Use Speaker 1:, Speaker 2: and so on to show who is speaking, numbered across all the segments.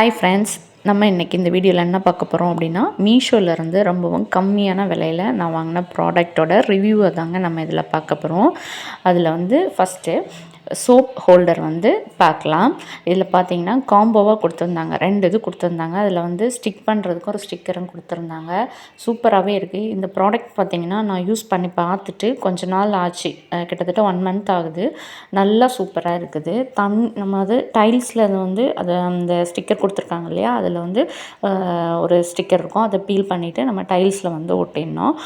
Speaker 1: Hi friends நம்ம இன்றைக்கி இந்த வீடியோவில் என்ன பார்க்க போகிறோம் அப்படின்னா மீஷோலேருந்து ரொம்பவும் கம்மியான விலையில் நான் வாங்கின ப்ராடக்டோட ரிவ்யூவை தாங்க நம்ம இதில் பார்க்க போகிறோம் அதில் வந்து ஃபஸ்ட்டு சோப் ஹோல்டர் வந்து பார்க்கலாம். இதில் பார்த்தீங்கன்னா காம்போவாக கொடுத்துருந்தாங்க. ரெண்டு இது கொடுத்துருந்தாங்க. அதில் வந்து ஸ்டிக் பண்ணுறதுக்கு ஒரு ஸ்டிக்கரும் கொடுத்துருந்தாங்க. சூப்பராகவே இருக்குது இந்த ப்ராடக்ட் பார்த்திங்கன்னா நான் யூஸ் பண்ணி பார்த்துட்டு கொஞ்ச நாள் ஆச்சு. கிட்டத்தட்ட ஒன் மந்த் ஆகுது. நல்லா சூப்பராக இருக்குது. தன் நம்ம அது டைல்ஸில் வந்து அதை அந்த ஸ்டிக்கர் கொடுத்துருக்காங்க இல்லையா? அதில் வந்து ஒரு ஸ்டிக்கர் இருக்கும். அதை பீல் பண்ணிவிட்டு நம்ம டைல்ஸில் வந்து ஒட்டிடணும்.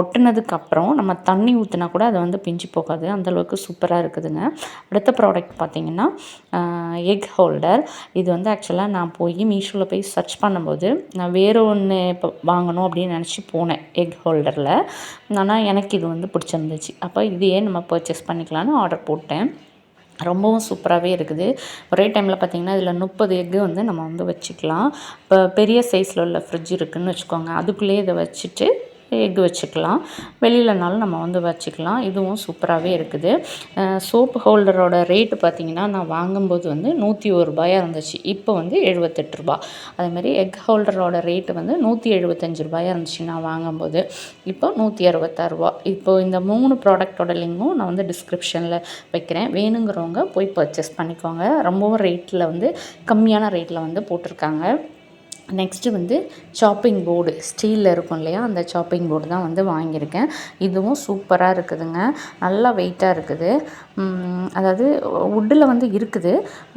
Speaker 1: ஒட்டினதுக்கப்புறம் நம்ம தண்ணி ஊற்றினா கூட அதை வந்து பிஞ்சு போகாது. அந்தளவுக்கு சூப்பராக இருக்குது இருக்குதுங்க. அடுத்த ப்ராடக்ட் பார்த்திங்கன்னா எக் ஹோல்டர் இது வந்து ஆக்சுவலாக நான் போய் மீஷோவில் போய் சர்ச் பண்ணும்போது நான் வேறு ஒன்று இப்போ வாங்கணும் அப்படின்னு நினச்சி போனேன் எக் ஹோல்டரில் ஆனால் எனக்கு இது வந்து பிடிச்சிருந்துச்சு. அப்போ இதையே நம்ம பர்ச்சேஸ் பண்ணிக்கலான்னு ஆர்டர் போட்டேன். ரொம்பவும் சூப்பராகவே இருக்குது. ஒரே டைமில் பார்த்திங்கன்னா இதில் முப்பது எக்கு வந்து நம்ம வந்து வச்சுக்கலாம். இப்போ பெரிய சைஸில் உள்ள ஃப்ரிட்ஜ் இருக்குதுன்னு வச்சுக்கோங்க. அதுக்குள்ளேயே இதை வச்சுட்டு எக் வச்சுக்கலாம். வெளியிலனாலும் நம்ம வந்து வச்சுக்கலாம். இதுவும் சூப்பராகவே இருக்குது. சோப்பு ஹோல்டரோட ரேட்டு பார்த்திங்கன்னா நான் வாங்கும்போது வந்து நூற்றி ஒரு ரூபாயாக இருந்துச்சு. இப்போ வந்து எழுபத்தெட்டு ரூபா. அதேமாதிரி எக் ஹோல்டரோட ரேட்டு வந்து நூற்றி எழுபத்தஞ்சு ரூபாயாக இருந்துச்சு நான் வாங்கும்போது. இப்போ நூற்றி அறுபத்தாறு ரூபா. இப்போ இந்த மூணு ப்ராடக்டோட லிங்கும் நான் வந்து டிஸ்கிரிப்ஷனில் வைக்கிறேன். வேணுங்கிறவங்க போய் பர்ச்சேஸ் பண்ணிக்கோங்க. ரொம்பவும் ரேட்டில் வந்து கம்மியான ரேட்டில் வந்து போட்டிருக்காங்க. நெக்ஸ்ட்டு வந்து சாப்பிங் போர்டு ஸ்டீலில் இருக்கும் இல்லையா? அந்த சாப்பிங் போர்டு தான் வந்து வாங்கியிருக்கேன். இதுவும் சூப்பராக இருக்குதுங்க. நல்லா வெயிட்டாக இருக்குது. அதாவது வுட்டில் வந்து இருக்குது.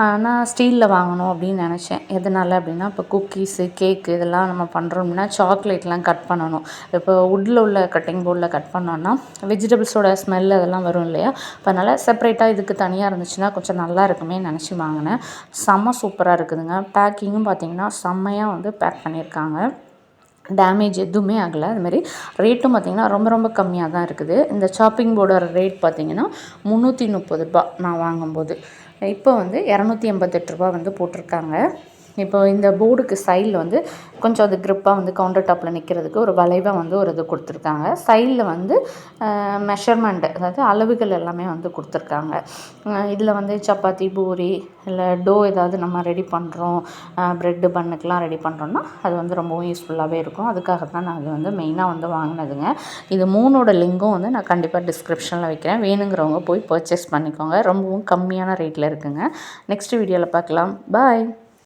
Speaker 1: ஆனால் ஸ்டீலில் வாங்கணும் அப்படின்னு நினச்சேன். எதனால் அப்படின்னா இப்போ குக்கீஸு கேக்கு இதெல்லாம் நம்ம பண்ணுறோம்னா சாக்லேட்லாம் கட் பண்ணணும். இப்போ வுட்டில் உள்ள கட்டிங் போர்டில் கட் பண்ணோன்னா வெஜிடபிள்ஸோட ஸ்மெல் அதெல்லாம் வரும் இல்லையா? இப்போ அதனால் செப்பரேட்டாக இதுக்கு தனியாக இருந்துச்சுன்னா கொஞ்சம் நல்லா இருக்குமே நினச்சி வாங்கினேன். செம்ம சூப்பராக இருக்குதுங்க. பேக்கிங்கும் பார்த்திங்கன்னா செம்மையாக வந்து பேக் பண்ணியிருக்காங்க. டேமேஜ் எதுவுமே ஆகலை. அதுமாரி ரேட்டும் பார்த்திங்கன்னா ரொம்ப ரொம்ப கம்மியாக தான் இருக்குது. இந்த ஷாப்பிங் போர்டோட ரேட் பார்த்திங்கன்னா முந்நூற்றி முப்பது ரூபா நான் வாங்கும்போது. இப்போ வந்து இரநூத்தி எண்பத்தெட்டு ரூபா வந்து போட்டிருக்காங்க. இப்போ இந்த போர்டுக்கு சைடில் வந்து கொஞ்சம் அது க்ரிப்பாக வந்து கவுண்டர் டாப்பில் நிற்கிறதுக்கு ஒரு வளைவாக வந்து ஒரு இது கொடுத்துருக்காங்க. சைடில் வந்து மெஷர்மெண்ட் அதாவது அளவுகள் எல்லாமே வந்து கொடுத்துருக்காங்க. இதில் வந்து சப்பாத்தி பூரி இல்லை டோ ஏதாவது நம்ம ரெடி பண்ணுறோம் ப்ரெட்டு பண்ணுக்கெலாம் ரெடி பண்ணுறோன்னா அது வந்து ரொம்பவும் யூஸ்ஃபுல்லாகவே இருக்கும். அதுக்காக தான் நான் அது வந்து மெயினாக வந்து வாங்கினதுங்க. இது மூணோட லிங்கும் வந்து நான் கண்டிப்பாக டிஸ்கிரிப்ஷனில் வைக்கிறேன். வேணுங்கிறவங்க போய் பர்ச்சேஸ் பண்ணிக்கோங்க. ரொம்பவும் கம்மியான ரேட்டில் இருக்குங்க. நெக்ஸ்ட் வீடியோவில் பார்க்கலாம். பாய்